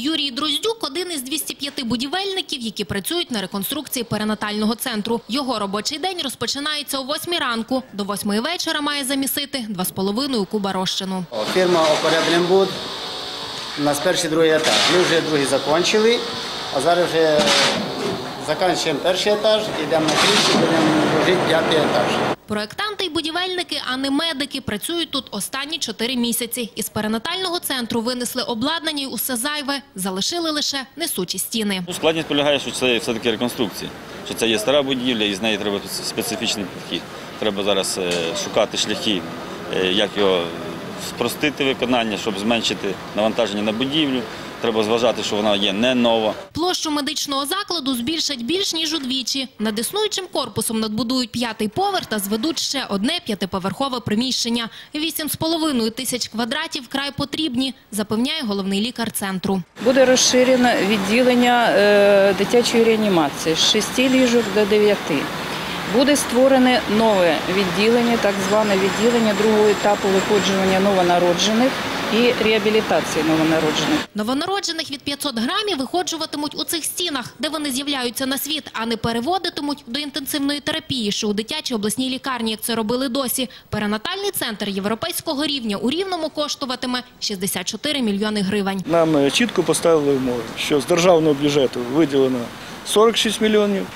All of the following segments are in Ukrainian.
Юрій Дроздюк – один із 205 будівельників, які працюють на реконструкції перинатального центру. Його робочий день розпочинається о 8 ранку. До 8 вечора має замісити 2,5 куба розчину. Фірма «Опоряблембуд». У нас перший другий етаж. Ми вже другий закінчили, а зараз вже закінчуємо перший етаж, йдемо на кріслі, будемо ложити п'ятий етаж. Проектанти і будівельники, а не медики, працюють тут останні 4 місяці. Із перинатального центру винесли обладнання й усе зайве, залишили лише несучі стіни. Складність полягає, що це все-таки реконструкція. Що це є стара будівля, і з неї треба специфічний підхід. Треба зараз е, шукати шляхи, е, як його спростити виконання, щоб зменшити навантаження на будівлю. Треба зважати, що вона є не нова. Площу медичного закладу збільшать більш ніж удвічі. Над існуючим корпусом надбудують п'ятий поверх та зведуть ще одне п'ятиповерхове приміщення. Вісім з половиною тисяч квадратів вкрай потрібні, запевняє головний лікар центру. Буде розширено відділення е, дитячої реанімації з 6 ліжок до 9. Буде створене нове відділення, так зване відділення другого етапу виходжування новонароджених і реабілітації новонароджених. Новонароджених від 500 грамів виходжуватимуть у цих стінах, де вони з'являються на світ, а не переводитимуть до інтенсивної терапії, що у дитячій обласній лікарні, як це робили досі. Перинатальний центр європейського рівня у Рівному коштуватиме 64 мільйони гривень. Нам е, чітко поставили умови, що з державного бюджету виділено 46 мільйонів,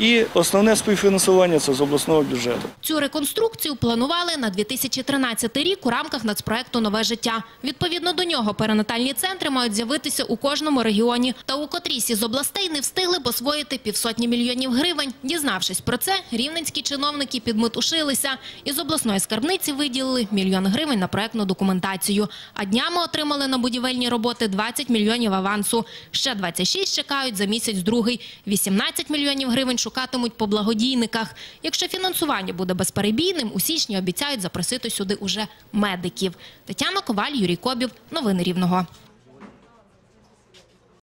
і основне співфінансування це з обласного бюджету. Цю реконструкцію планували на 2013 рік у рамках нацпроекту «Нове життя». Відповідно до нього перинатальні центри мають з'явитися у кожному регіоні. Та у котрійсь із областей не встигли б освоїти півсотні мільйонів гривень. Дізнавшись про це, рівненські чиновники підметушилися. Із обласної скарбниці виділили мільйон гривень на проектну документацію. А днями отримали на будівельні роботи 20 мільйонів авансу. Ще 26 чекають за місяць-другий. 18 мільйонів гривень шукатимуть по благодійниках. Якщо фінансування буде безперебійним, у січні обіцяють запросити сюди уже медиків. Тетяна Коваль, Юрій Кобів. Новини Рівного.